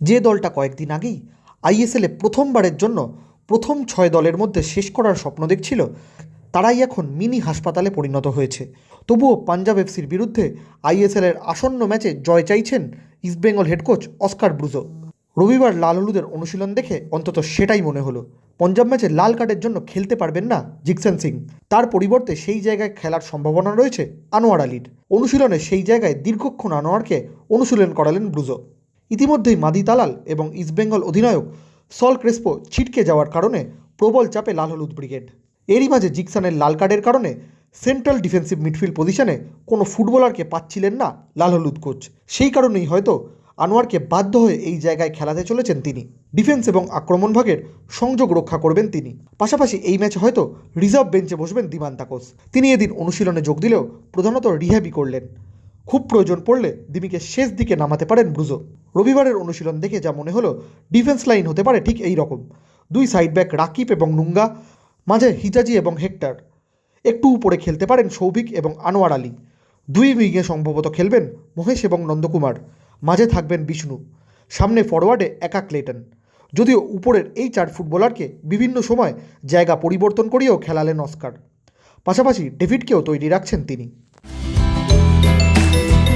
যে দলটা কয়েকদিন আগেই আইএসএলে প্রথমবারের জন্য প্রথম ছয় দলের মধ্যে শেষ করার স্বপ্ন দেখছিল, তারাই এখন মিনি হাসপাতালে পরিণত হয়েছে। তবুও পাঞ্জাব এফসির বিরুদ্ধে আইএসএলের আসন্ন ম্যাচে জয় চাইছেন East Bengal head coach Oscar Bruzon. রবিবার লাল হলুদের অনুশীলন দেখে অন্তত সেটাই মনে হলো। পঞ্জাব ম্যাচে লাল কার্ডের জন্য খেলতে পারবেন না জিকসেন সিং। তার পরিবর্তে সেই জায়গায় খেলার সম্ভাবনা রয়েছে আনোয়ার আলীর। অনুশীলনে সেই জায়গায় দীর্ঘক্ষণ আনোয়ারকে অনুশীলন করালেন ব্রুজো। ইতিমধ্যেই মাদি তালাল এবং ইস্টবেঙ্গল অধিনায়ক সল ক্রেসপো ছিটকে যাওয়ার কারণে প্রবল চাপে লাল হলুদ ব্রিগেড। এরই মাঝে জিকসানের লাল কার্ডের কারণে সেন্ট্রাল ডিফেন্সিভ মিডফিল্ড পজিশনে কোনো ফুটবলারকে পাচ্ছিলেন না লাল হলুদ কোচ। সেই কারণেই হয়তো আনোয়ারকে বাধ্য হয়ে এই জায়গায় খেলাতে চলেছেন তিনি। ডিফেন্স এবং আক্রমণ ভাগের সংযোগ রক্ষা করবেন তিনি। পাশাপাশি এই ম্যাচে হয়তো রিজার্ভ বেঞ্চে বসবেন দিমান তাকোস। তিনি এদিন অনুশীলনে যোগ দিলেও প্রধানত রিহ্যাবই করলেন। খুব প্রয়োজন পড়লে দিমিকে শেষ দিকে নামাতে পারেন ব্রুজো। রবিবারের অনুশীলন দেখে যা মনে হলো ডিফেন্স লাইন হতে পারে ঠিক এই রকম। দুই সাইড ব্যাক রাকিব এবং নুঙ্গা, মাঝে হিজাজি এবং হেক্টর। একটু উপরে খেলতে পারেন সৌভিক এবং আনোয়ার আলী। দুই উইংয়ে সম্ভবত খেলবেন মহেশ এবং নন্দকুমার। মাঝে থাকবেন বিষ্ণু। সামনে ফরওয়ার্ডে একা ক্লেটন যদিও উপরের এই চার ফুটবলারকে বিভিন্ন সময় জায়গা পরিবর্তন করিয়েও খেলালেন অস্কার। পাশাপাশি ডেভিডকেও তৈরি রাখছেন তিনি। Thank you.